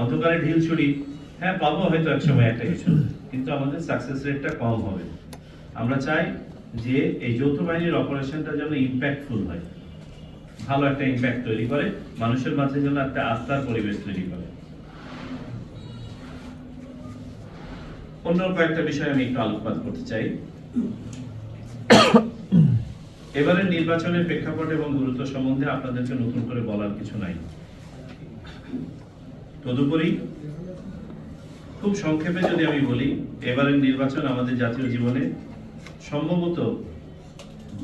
অন্ধকারে ঢিল ছুড়ি হ্যাঁ পাবো হয়তো এক সময় একটা কিছু, কিন্তু আমাদের সাকসেস রেটটা কম হবে। আমরা চাই যে এই যৌথ বাহিনীর অপারেশনটা যেন ইম্প্যাক্টফুল হয়। ভালো একটা ইম্প্যাক্ট তৈরি করে, মানুষের মাঝে যেন একটা আস্থার পরিবেশ তৈরি করে। অন্য কয়েকটা বিষয়ে আমি একটু আলোকপাত করতে চাই। এবারের নির্বাচনের প্রেক্ষাপট এবং গুরুত্ব সম্বন্ধে আপনাদেরকে নতুন করে বলার কিছু নাই। তদুপরি খুব সংক্ষেপে যদি আমি বলি, এবারের নির্বাচন আমাদের জাতীয় জীবনে সম্ভবত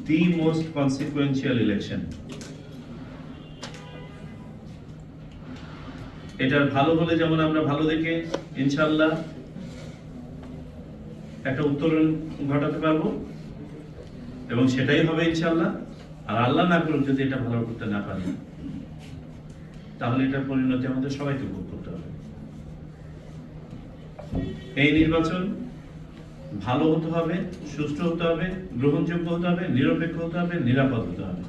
দি মোস্ট কনসিকুয়েন্সিয়াল ইলেকশন এটার ভালো হলে যেমন আমরা ভালো দেখে ইনশাল্লাহ একটা উত্তরণ ঘটাতে পারব। এবং সেটাই হবে ইনশাল্লাহ আর আল্লাহ না করুক যদি এটা ভালো করতে না পারি। তাহলে এটার পরিণতি আমাদের সবাইকে ভোগ করতে হবে। এই নির্বাচন ভালো হতে হবে, সুষ্ঠু হতে হবে, গ্রহণযোগ্য হতে হবে, নিরপেক্ষ হতে হবে, নিরাপদ হতে হবে।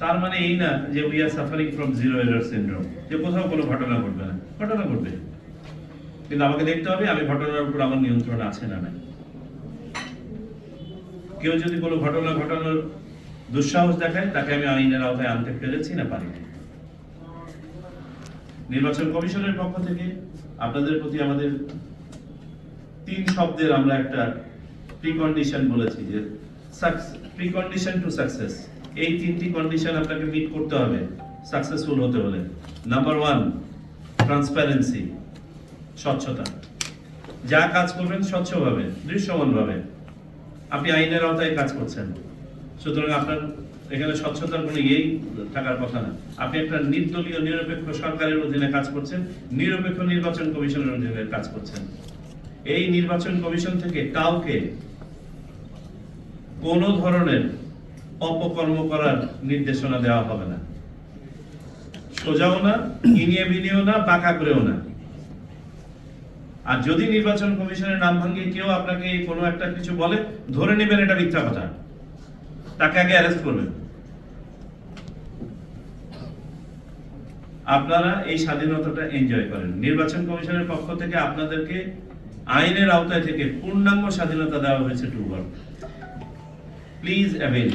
তার মানে এই না যে we are suffering from zero error syndrome যে কোথাও কোনো ঘটনা ঘটবে না, ঘটনা ঘটবে। কিন্তু আমাকে দেখতে হবে, আমি ঘটনার উপর আমার নিয়ন্ত্রণ আছে না নাই। কেউ যদি কোনো ঘটনা ঘটানোর দুঃসাহস দেখায়, তাকে আমি আইনের আওতায় আনতে পেরেছি না পারিনি। নির্বাচন কমিশনের পক্ষ থেকে আপনাদের প্রতি আমাদের তিন শব্দের আমরা একটা প্রিকন্ডিশন বলেছি যে প্রিকন্ডিশন টু সাকসেস এই তিনটি কন্ডিশন আপনাকে মিট করতে হবে সাকসেসফুল হতে হলে। নাম্বার ওয়ান ট্রান্সপারেন্সি স্বচ্ছতা। যা কাজ করবেন স্বচ্ছভাবে, দৃশ্যমানভাবে। আপনি আইনের আওতায় কাজ করছেন। সুতরাং আপনার এখানে স্বচ্ছতার কোনো ইয়েই থাকার কথা না। আপনি একটা নির্দলীয়, নিরপেক্ষ সরকারের অধীনে কাজ করছেন, নিরপেক্ষ নির্বাচন কমিশনের অধীনে কাজ করছেন। এই নির্বাচন কমিশন থেকে কাউকে কোন ধরনের অপকর্ম করার নির্দেশনা দেওয়া হবে না। সোজাও না, ইনিয়ে বিনিয়েও না বাঁকা করেও না। আর যদি নির্বাচন কমিশনের নাম ভাঙিয়ে কেউ আপনাকে কোনো একটা কিছু বলে, ধরে নেবেন এটা মিথ্যা কথা। তাকে আগে অ্যারেস্ট করবেন। আপনারা এই স্বাধীনতাটা এনজয় করেন। নির্বাচন কমিশনের পক্ষ থেকে আপনাদেরকে আইনের আওতায় থেকে পূর্ণাঙ্গ স্বাধীনতা দেওয়া হয়েছে টু ওয়ার্ক প্লিজ অ্যাভেল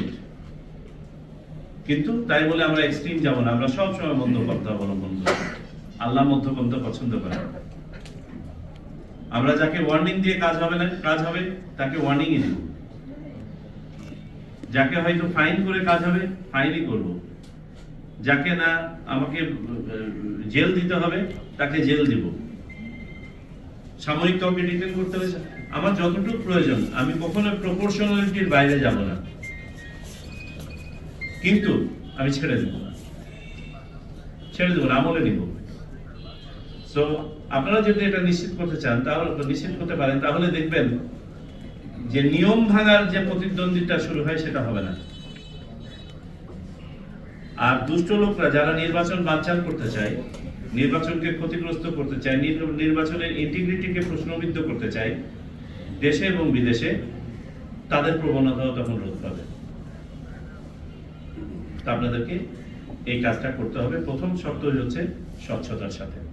কিন্তু তাই বলে আমরা এক্সট্রিম যাব না। আমরা সব সময় মধ্যপন্থা অবলম্বন করি। আল্লাহ মধ্যপন্থা পছন্দ করেন। আমরা যাকে ওয়ার্নিং দিয়ে কাজ হবে না, কাজ হবে, তাকে ওয়ার্নিংই দেব। যাকে হয়তো ফাইন করে কাজ হবে ফাইনই করব। যাকে না আমাকে জেল দিতে হবে, তাকে জেল দিব। সাময়িক কাউকে ডিটেন করতে হয়েছে। আমার যতটুকু প্রয়োজন, আমি কখনো প্রপোর্শনালিটির বাইরে যাব না। কিন্তু আমি ছেড়ে দেব না। ছেড়ে দেবো না, আমলে নিব। সো আপনারা যদি এটা নিশ্চিত করতে চান, তাহলে, নিশ্চিত করতে পারেন, তাহলে দেখবেন যে নিয়ম ভাঙার যে প্রতিদ্বন্দ্বিতা শুরু হয় সেটা হবে না। আর দুষ্ট লোকরা যারা নির্বাচন বানচাল করতে চায়, নির্বাচনকে ক্ষতিগ্রস্ত করতে চায় নির্বাচনের ইন্টিগ্রিটিকে প্রশ্নবিদ্ধ করতে চায়, দেশে এবং বিদেশে, তাদের প্রবণতাও তখন রোধ পাবে। আপনাদেরকে এই কাজটা করতে হবে। প্রথম শর্ত হচ্ছে স্বচ্ছতার সাথে।